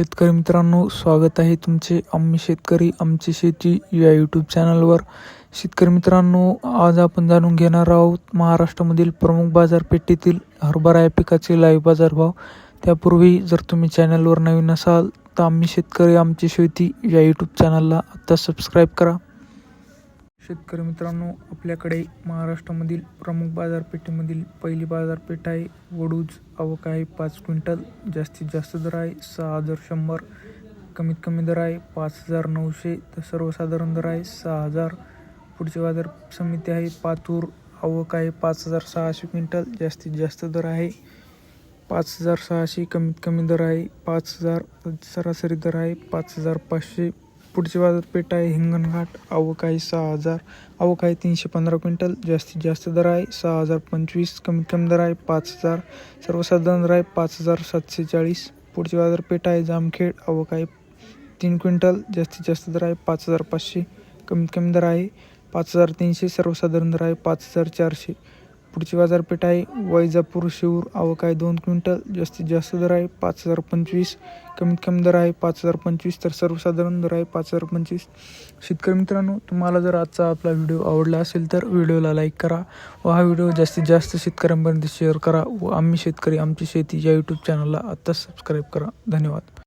शेतकरी मित्रांनो स्वागत आहे तुमचे आम्ही शेतकरी आमची शेती या यूट्यूब चॅनलवर शेतकरी मित्रांनो आज आपण जाणून घेणार आहोत महाराष्ट्रामधील प्रमुख बाजारपेठेतील हरभरा या पिकाचे लाईव्ह बाजारभाव. त्यापूर्वी जर तुम्ही चॅनलवर नवीन असाल तर आम्ही शेतकरी आमची शेती या यूट्यूब चॅनलला आत्ता सबस्क्राईब करा. शेतकरी मित्रांनो आपल्याकडे महाराष्ट्रामधील प्रमुख बाजारपेठेमधील पहिली बाजारपेठ आहे. वडूज आवक आहे पाच क्विंटल. जास्तीत जास्त दर आहे सहा हजार शंभर. कमीत कमी दर आहे पाच हजार नऊशे. तर सर्वसाधारण दर आहे सहा हजार. पुढची बाजार समिती आहे पातूर. आवक आहे पाच हजार सहाशे क्विंटल. जास्तीत जास्त दर आहे पाच हजार सहाशे. कमीत कमी दर आहे पाच हजार. सरासरी दर आहे पाच हजार पाचशे. पुढची बाजारपेठ आहे हिंगणघाट अवकाळी आहे सहा हजार अवकाळी आहे तीनशे पंधरा क्विंटल जास्तीत जास्त दर आहे सहा हजार पंचवीस कमीत कमी दर आहे पाच हजार सर्वसाधारण दर आहे पाच हजार सातशे चाळीस. पुढची बाजारपेठ आहे जामखेड अवकाळी तीन क्विंटल जास्तीत जास्त दर आहे पाच हजार पाचशे कमीत कमी दर आहे पाच हजार तीनशे सर्वसाधारण दर आहे पाच हजार चारशे. पुढची बाजारपेठ आहे. वैजापूर शिवूर आवक आहे दोन क्विंटल. जास्तीत जास्त दर आहे पाच हजार पंचवीस. कमीत कमी दर आहे पाच हजार पंचवीस. तर सर्वसाधारण दर आहे पाच हजार पंचवीस. शेतकरी मित्रांनो तुम्हाला जर आजचा आपला व्हिडिओ आवडला असेल तर व्हिडिओला लाईक करा व हा व्हिडिओ जास्तीत जास्त शेतकऱ्यांपर्यंत शेअर करा व आम्ही शेतकरी आमची शेती या यूट्यूब चॅनलला आत्ताच सबस्क्राईब करा. धन्यवाद.